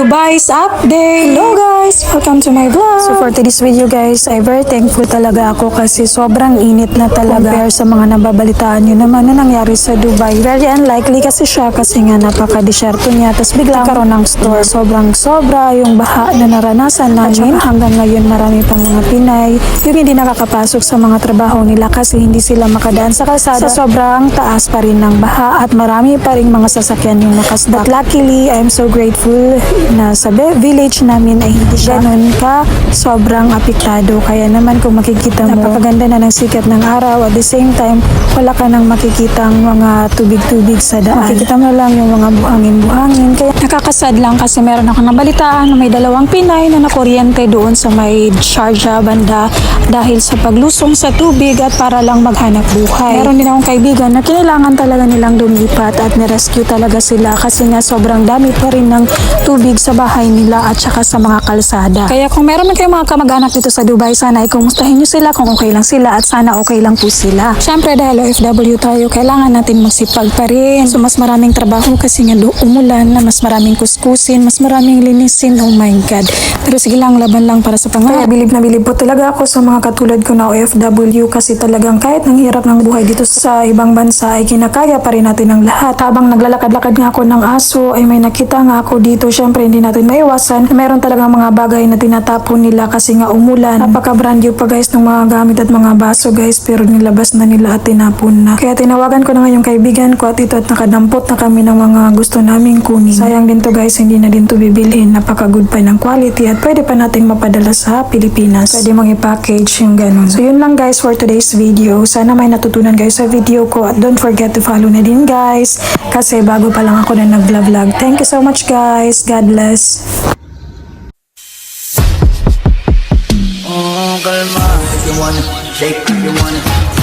Dubai's update! Hello guys! Welcome to my vlog! So for today's video guys, I very thankful talaga ako kasi sobrang init na talaga compare sa mga nababalitaan nyo naman na nangyari sa Dubai. Very unlikely kasi siya kasi nga napaka-disyerto niya. Tapos biglang karoon ng store. Sobrang sobra yung baha na naranasan namin. Hanggang ngayon marami pang mga Pinay yung hindi nakakapasok sa mga trabaho nila kasi hindi sila makadaan sa kalsada. Sa sobrang taas pa rin ng baha at marami pa rin mga sasakyan yung nakasdak. But luckily, I'm so grateful na sa village namin ay hindi siya ganun ka sobrang apektado. Kaya naman kung makikita mo, napakaganda na ng sikat ng araw at the same time, wala ka nang makikitang mga tubig-tubig sa daan. Makikita mo lang yung mga buhangin-buhangin. Kaya nakakasad lang kasi meron ako nabalitaan na may dalawang Pinay na nakuryente doon sa may Sharjah banda dahil sa paglusong sa tubig at para lang maghanap buhay. Meron din akong kaibigan na kinailangan talaga nilang lumipat at nirescue talaga sila kasi nga sobrang dami pa rin ng tubig sa bahay nila at saka sa mga kalsada. Kaya kung meron man kayong mga kamag-anak dito sa Dubai, sana ay kumustahin nyo sila kung okay lang sila at sana okay lang po sila. Siyempre dahil OFW tayo, kailangan natin magsipag pa rin. So mas maraming trabaho kasi nga umulan na mas maraming kuskusin, mas maraming linisin. Oh my God. Pero sige lang, laban lang para sa pangarap. Kaya bilib na bilib po talaga ako sa mga katulad ko na OFW kasi talagang kahit ng hirap ng buhay dito sa ibang bansa ay kinakaya pa rin natin ang lahat. Habang naglalakad-lakad nga ako ng aso ay may nakita nga ako dito. Siyempre hindi natin maiwasan. Meron talaga mga bagay na tinatapon nila kasi nga umulan. Napaka brand new pa guys ng mga gamit at mga baso guys pero nilabas na nila at tinapon na. Kaya tinawagan ko na nga kaibigan ko at ito at nakadampot na kami ng mga gusto naming kunin. Sayang din to guys, hindi na din to bibilhin. Napaka good pa ng quality at pwede pa nating mapadala sa Pilipinas. Pwede mong i-package yung ganun. So yun lang guys for today's video. Sana may natutunan guys sa video ko at don't forget to follow na din guys kasi bago pa lang ako na nag-vlog. Thank you so much guys. God bless. Oh. If you wanna shake, you wanna